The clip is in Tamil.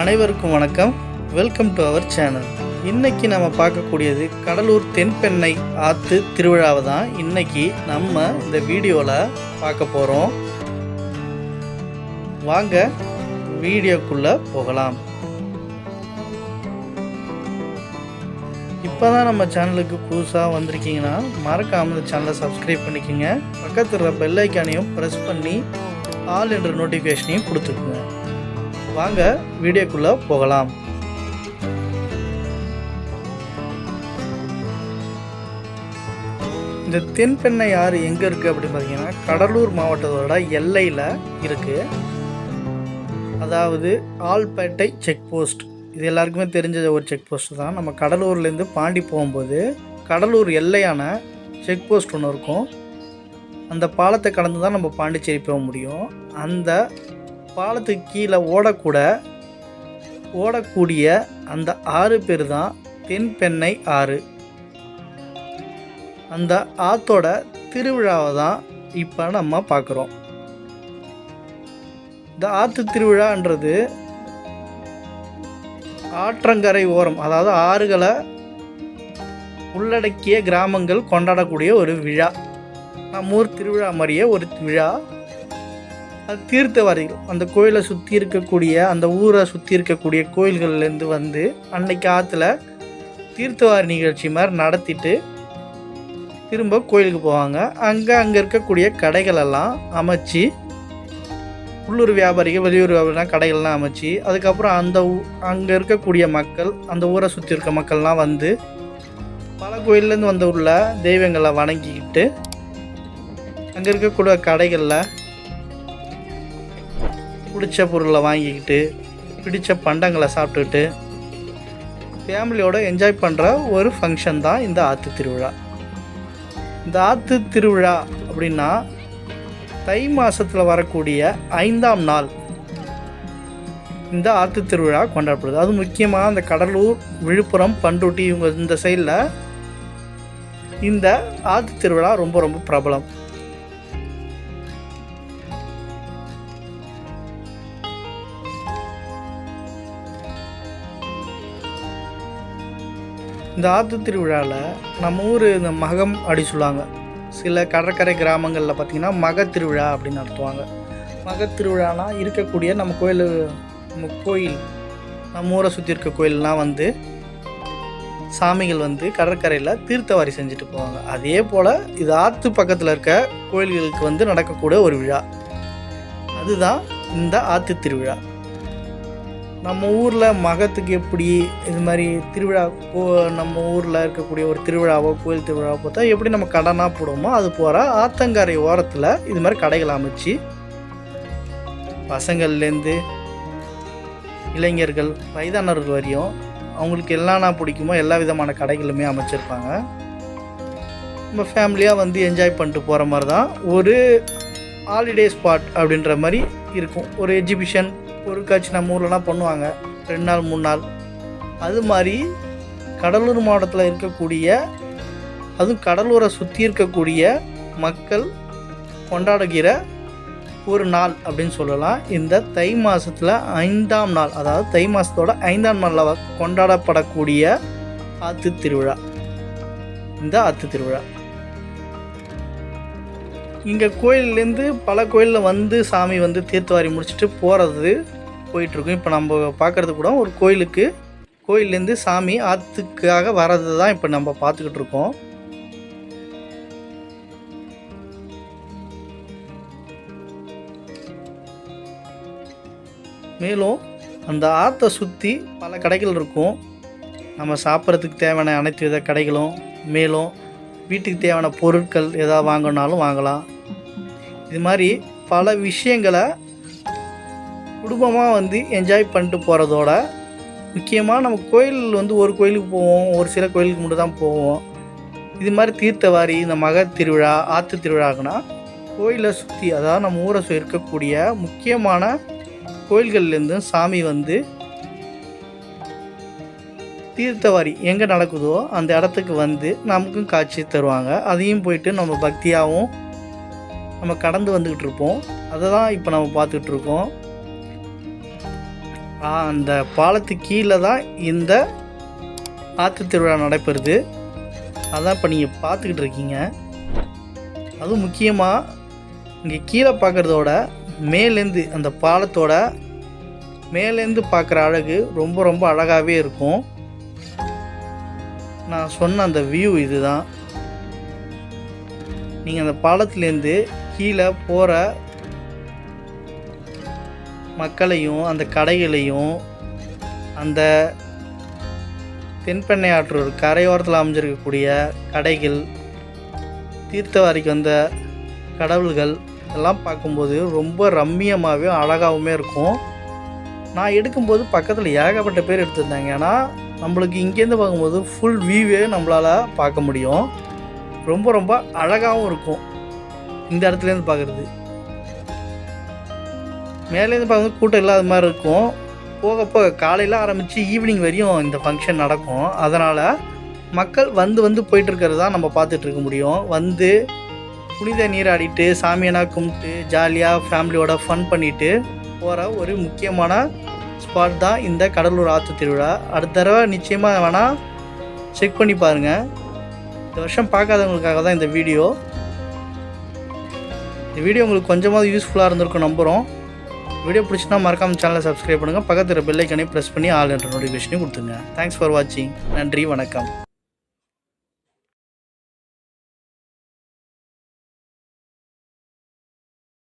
அனைவருக்கும் வணக்கம். வெல்கம் டு அவர் சேனல் இன்னைக்கு நம்ம பார்க்கக்கூடியது கடலூர் தென்பெண்ணை ஆற்று திருவிழாவை தான் இன்னைக்கு நம்ம இந்த வீடியோவில் பார்க்க போகிறோம் வாங்க வீடியோக்குள்ளே போகலாம். இப்போ தான் நம்ம சேனலுக்கு புதுசாக வந்திருக்கீங்கன்னா மறக்காமல் இந்த சேனலை சப்ஸ்கிரைப் பண்ணிக்கோங்க. பக்கத்தில் பெல் ஐக்கானையும் ப்ரெஸ் பண்ணி ஆல் என்ற நோட்டிஃபிகேஷனையும் கொடுத்துக்குங்க. வாங்க வீடியோக்குள்ளே போகலாம். இந்த தென்பெண்ணை ஆறு எங்கே இருக்குது அப்படின்னு பார்த்தீங்கன்னா கடலூர் மாவட்டத்தோட எல்லையில் இருக்குது அதாவது ஆல்பேட்டை செக் போஸ்ட் இது எல்லாருக்குமே தெரிஞ்ச ஒரு செக் போஸ்ட் தான். நம்ம கடலூர்லேருந்து பாண்டி போகும்போது கடலூர் எல்லையான செக் போஸ்ட் ஒன்று இருக்கும். அந்த பாலத்தை கடந்து தான் நம்ம பாண்டிச்சேரி போக முடியும். அந்த பாலத்துக்கு கீழே ஓடக்கூட ஓடக்கூடிய அந்த ஆறு பேர் தான் தென்பெண்ணை ஆறு. அந்த ஆத்தோட திருவிழாவை தான் இப்போ நம்ம பார்க்குறோம். இந்த ஆற்று திருவிழான்றது ஆற்றங்கரை ஓரம் அதாவது ஆறுகளை உள்ளடக்கிய கிராமங்கள் கொண்டாடக்கூடிய ஒரு விழா. நம்ம ஊர் திருவிழா மாதிரியே ஒரு விழா. அது தீர்த்தவாரிகள் அந்த கோயிலை சுற்றி இருக்கக்கூடிய அந்த ஊரை சுற்றி இருக்கக்கூடிய கோயில்கள்லேருந்து வந்து அன்னைக்கு ஆற்றுல தீர்த்தவாரி நிகழ்ச்சி மாதிரி நடத்திட்டு திரும்ப கோயிலுக்கு போவாங்க. அங்கே அங்கே இருக்கக்கூடிய கடைகளெல்லாம் அமைச்சு உள்ளூர் வியாபாரிகள் வெளியூர் வியாபாரிலாம் கடைகள்லாம் அமைச்சு அதுக்கப்புறம் அந்த ஊ அங்கே இருக்கக்கூடிய மக்கள் அந்த ஊரை சுற்றி இருக்க மக்கள்லாம் வந்து பல கோயிலேருந்து வந்த உள்ள தெய்வங்களை வணங்கிக்கிட்டு அங்கே இருக்கக்கூடிய கடைகளில் பிடிச்ச பொருளை வாங்கிக்கிட்டு பிடித்த பண்டங்களை சாப்பிட்டுட்டு ஃபேமிலியோடு என்ஜாய் பண்ணுற ஒரு ஃபங்க்ஷன் தான் இந்த ஆற்று திருவிழா. இந்த ஆற்று திருவிழா அப்படின்னா தை மாதத்தில் வரக்கூடிய ஐந்தாம் நாள் இந்த ஆற்று திருவிழா கொண்டாடப்படுது. அது முக்கியமாக இந்த கடலூர் விழுப்புரம் பண்ருட்டி இவங்க இந்த சைடில் இந்த ஆற்று திருவிழா ரொம்ப ரொம்ப பிரபலம். இந்த ஆத்து திருவிழாவில் நம்ம ஊர் இந்த மகம் அப்படி சொல்லுவாங்க. சில கடற்கரை கிராமங்களில் பார்த்திங்கன்னா மக திருவிழா அப்படின்னு நடத்துவாங்க மக திருவிழானா இருக்கக்கூடிய நம்ம கோயில் நம்ம கோயில் நம்ம ஊரை சுற்றி இருக்க கோயிலெலாம் வந்து சாமிகள் வந்து கடற்கரையில் தீர்த்தவாரி செஞ்சுட்டு போவாங்க. அதே போல் இது ஆற்று பக்கத்தில் இருக்க கோயில்களுக்கு வந்து நடக்கக்கூடிய ஒரு விழா. அதுதான் இந்த ஆற்று திருவிழா. நம்ம ஊரில் மகத்துக்கு எப்படி இது மாதிரி திருவிழா கோ நம்ம ஊரில் இருக்கக்கூடிய ஒரு திருவிழாவோ கோயில் திருவிழாவோ பார்த்தா எப்படி நம்ம கடனாக போடுவோமோ அது போகிற ஆத்தங்கரை ஓரத்தில் இது மாதிரி கடைகள் அமைச்சு பசங்கள்லேருந்து இளைஞர்கள் வயதானவர்கள் வரையும் அவங்களுக்கு என்னென்ன பிடிக்குமோ எல்லா விதமான கடைகளுமே அமைச்சிருப்பாங்க. நம்ம ஃபேமிலியாக வந்து என்ஜாய் பண்ணிட்டு போகிற மாதிரி தான் ஒரு ஹாலிடே ஸ்பாட் அப்படின்ற மாதிரி இருக்கும். ஒரு எக்ஸிபிஷன் பொருட்காட்சி நம்ம ஊர்லலாம் பண்ணுவாங்க. ரெண்டு நாள் மூணு நாள். அது மாதிரி கடலூர் மாவட்டத்தில் இருக்கக்கூடிய அதுவும் கடலூரை சுற்றி இருக்கக்கூடிய மக்கள் கொண்டாடுகிற ஒரு நாள் அப்படின்னு சொல்லலாம். இந்த தை மாதத்தில் ஐந்தாம் நாள் அதாவது தை மாதத்தோட ஐந்தாம் நாளில் கொண்டாடப்படக்கூடிய ஆத்து திருவிழா. இந்த ஆத்து திருவிழா. இங்கே கோயில்லேருந்து பல கோயிலில் வந்து சாமி வந்து தீர்த்தவாரி முடிச்சுட்டு போகிறது போயிட்டுருக்கும். இப்போ நம்ம பார்க்குறது கூட ஒரு கோயிலுக்கு. கோயிலேருந்து சாமி ஆற்றுக்காக வர்றது தான் இப்போ நம்ம பார்த்துக்கிட்டு இருக்கோம். மேலும் அந்த ஆற்றை சுற்றி பல கடைகள் இருக்கும். நம்ம சாப்பிட்றதுக்கு தேவையான அனைத்து வித கடைகளும் மேலும் வீட்டுக்கு தேவையான பொருட்கள் எதாவது வாங்கினாலும் வாங்கலாம். இது மாதிரி பல விஷயங்களை குடும்பமாக வந்து என்ஜாய் பண்ணிட்டு போகிறதோட முக்கியமாக நம்ம கோயில் வந்து ஒரு கோயிலுக்கு போவோம் ஒரு சில கோயிலுக்கு மட்டும் தான் போவோம். இது மாதிரி தீர்த்தவாரி இந்த மக திருவிழா ஆற்று திருவிழாக்குன்னா கோயிலை சுற்றி அதாவது நம்ம ஊரை இருக்கக்கூடிய முக்கியமான கோயில்கள்லேருந்து சாமி வந்து தீர்த்தவாரி எங்கே நடக்குதோ அந்த இடத்துக்கு வந்து நமக்கும் காட்சி தருவாங்க. அதையும் போயிட்டு நம்ம பக்தியாகவும் நம்ம கடந்து வந்துக்கிட்டு இருப்போம். அதை தான் இப்போ நம்ம பார்த்துக்கிட்டு இருக்கோம். அந்த பாலத்து கீழே தான் இந்த ஆற்று திருவிழா நடைபெறுது. அதான் இப்போ நீங்கள் பார்த்துக்கிட்டு இருக்கீங்க. அதுவும் முக்கியமாக இங்கே கீழே பார்க்குறதோட மேலேருந்து அந்த பாலத்தோட மேலேருந்து பார்க்குற அழகு ரொம்ப ரொம்ப அழகாகவே இருக்கும். நான் சொன்ன அந்த வியூ இதுதான். நீங்கள் அந்த பாலத்துலேருந்து கீழே போகிற மக்களையும் அந்த கடைகளையும் அந்த தென்பெண்ணை ஆற்றூர் கரையோரத்தில் அமைஞ்சிருக்கக்கூடிய கடைகள் தீர்த்தவாரிக்கு வந்த கடவுள்கள் இதெல்லாம் பார்க்கும்போது ரொம்ப ரம்மியமாகவே அழகாகவுமே இருக்கும். நான் எடுக்கும்போது பக்கத்தில் ஏகப்பட்ட பேர் எடுத்திருந்தாங்க. ஏன்னா நம்மளுக்கு இங்கேருந்து பார்க்கும்போது ஃபுல் வியூவே நம்மளால் பார்க்க முடியும். ரொம்ப ரொம்ப அழகாகவும் இருக்கும். இந்த இடத்துலேருந்து பார்க்குறது. மேலேருந்து பார்க்கும்போது கூட்டம் இல்லாத மாதிரி இருக்கும். போக போக காலையில் ஆரம்பித்து ஈவினிங் வரையும் இந்த ஃபங்க்ஷன் நடக்கும். அதனால் மக்கள் வந்து வந்து போயிட்டுருக்கிறது தான் நம்ம பார்த்துட்ருக்க முடியும். வந்து புனித நீராடிட்டு சாமியெல்லாம் கும்பிட்டு ஜாலியாக ஃபேமிலியோட ஃபன் பண்ணிவிட்டு போகிற ஒரு முக்கியமான ஸ்பாட் தான் இந்த கடலூர் ஆற்று திருவிழா. அடுத்த தடவை நிச்சயமாக வேணால் செக் பண்ணி பாருங்கள் இந்த வருஷம் பார்க்காதவங்களுக்காக தான் இந்த வீடியோ. இந்த வீடியோ உங்களுக்கு கொஞ்சமாவது யூஸ்ஃபுல்லாக இருந்திருக்கும் நம்புகிறோம் வீடியோ பிடிச்சினா மறக்காம சேனலை சப்ஸ்கிரைப் பண்ணுங்கள் பக்கத்தில் பெல் ப்ரெஸ் பண்ணி ஆல் என்ற நோட்டிஃபிகேஷனையும் கொடுத்துருங்க. தேங்க்ஸ் ஃபார் வாட்சிங் நன்றி வணக்கம்.